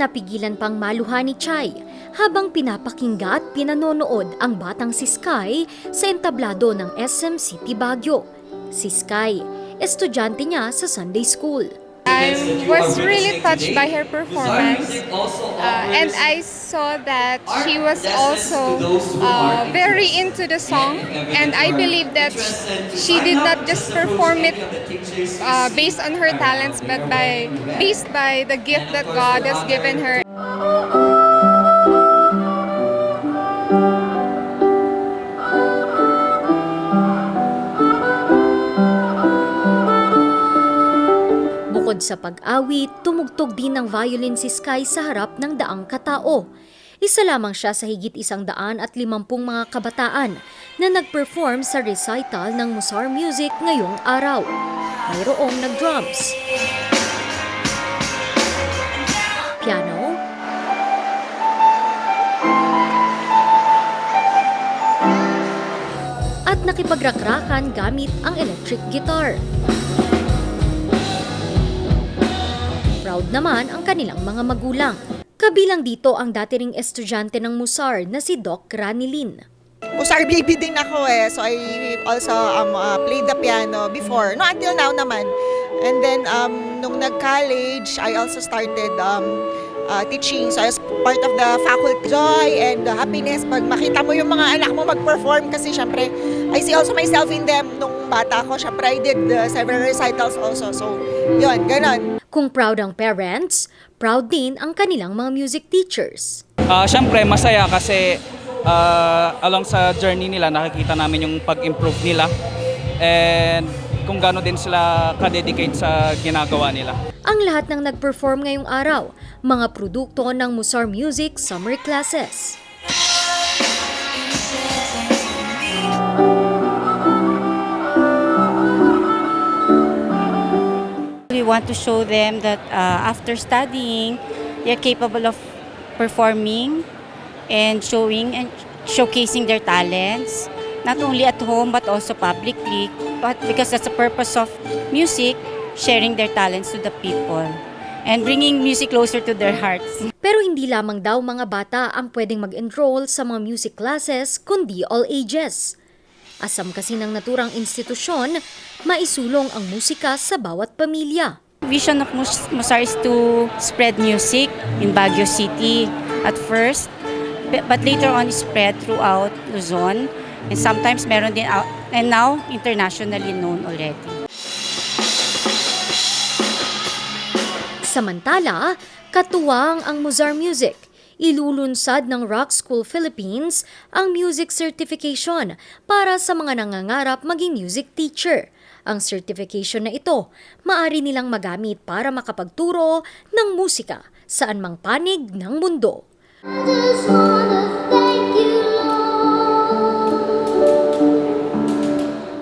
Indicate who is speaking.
Speaker 1: Napigilan pang maluha ni Chai habang pinapakingga at pinanonood ang batang si Sky sa entablado ng SM City Baguio. Si Sky, estudyante niya sa Sunday School.
Speaker 2: I was really touched by her performance, uh, and I saw that she was also uh, very into the song, and I believe that she did not just perform it uh, based on her talents, but by based by the gift that God has given her.
Speaker 1: Bukod sa pag-awit, tumugtog din ng violin si Sky sa harap ng daang katao. Isa lamang siya sa higit isang daan at limampung mga kabataan na nag-perform sa recital ng Musar Music ngayong araw. Mayroong nag-drums, piano, at nakipagrakrakan gamit ang electric guitar. Proud naman ang kanilang mga magulang. Kabilang dito ang dati ring estudyante ng Musar na si Doc Ranilin.
Speaker 3: Musar baby din ako eh. So I also um, uh, played the piano before. No, until now naman. And then um, nung nag-college, I also started um, uh, teaching. So I was part of the faculty. Joy and uh, happiness pag makita mo yung mga anak mo mag-perform kasi syempre I see also myself in them nung bata ko. Syempre I did uh, several recitals also. So yun, ganon.
Speaker 1: Kung proud ang parents, proud din ang kanilang mga music teachers.
Speaker 4: Ah, Siyempre, masaya kasi ah, along sa journey nila, nakikita namin yung pag-improve nila. And kung gaano din sila ka-dedicate sa ginagawa nila.
Speaker 1: Ang lahat ng nag-perform ngayong araw, mga produkto ng Musar Music Summer Classes.
Speaker 5: We want to show them that uh, after studying, they're capable of performing and showing and showcasing their talents, not only at home but also publicly. But because that's the purpose of music, sharing their talents to the people and bringing music closer to their hearts.
Speaker 1: Pero hindi lamang daw mga bata ang pwedeng mag-enroll sa mga music classes, kundi all ages. Asam kasi ng naturang institusyon, maisulong ang musika sa bawat pamilya.
Speaker 5: Vision of Mus- Musar is to spread music in Baguio City at first, but later on spread throughout Luzon and sometimes meron din out, and now internationally known already.
Speaker 1: Samantala, katuwang ang Mozart Music. Ilulunsad ng Rock School Philippines ang music certification para sa mga nangangarap maging music teacher. Ang certification na ito, maari nilang magamit para makapagturo ng musika saan mang panig ng mundo.
Speaker 6: just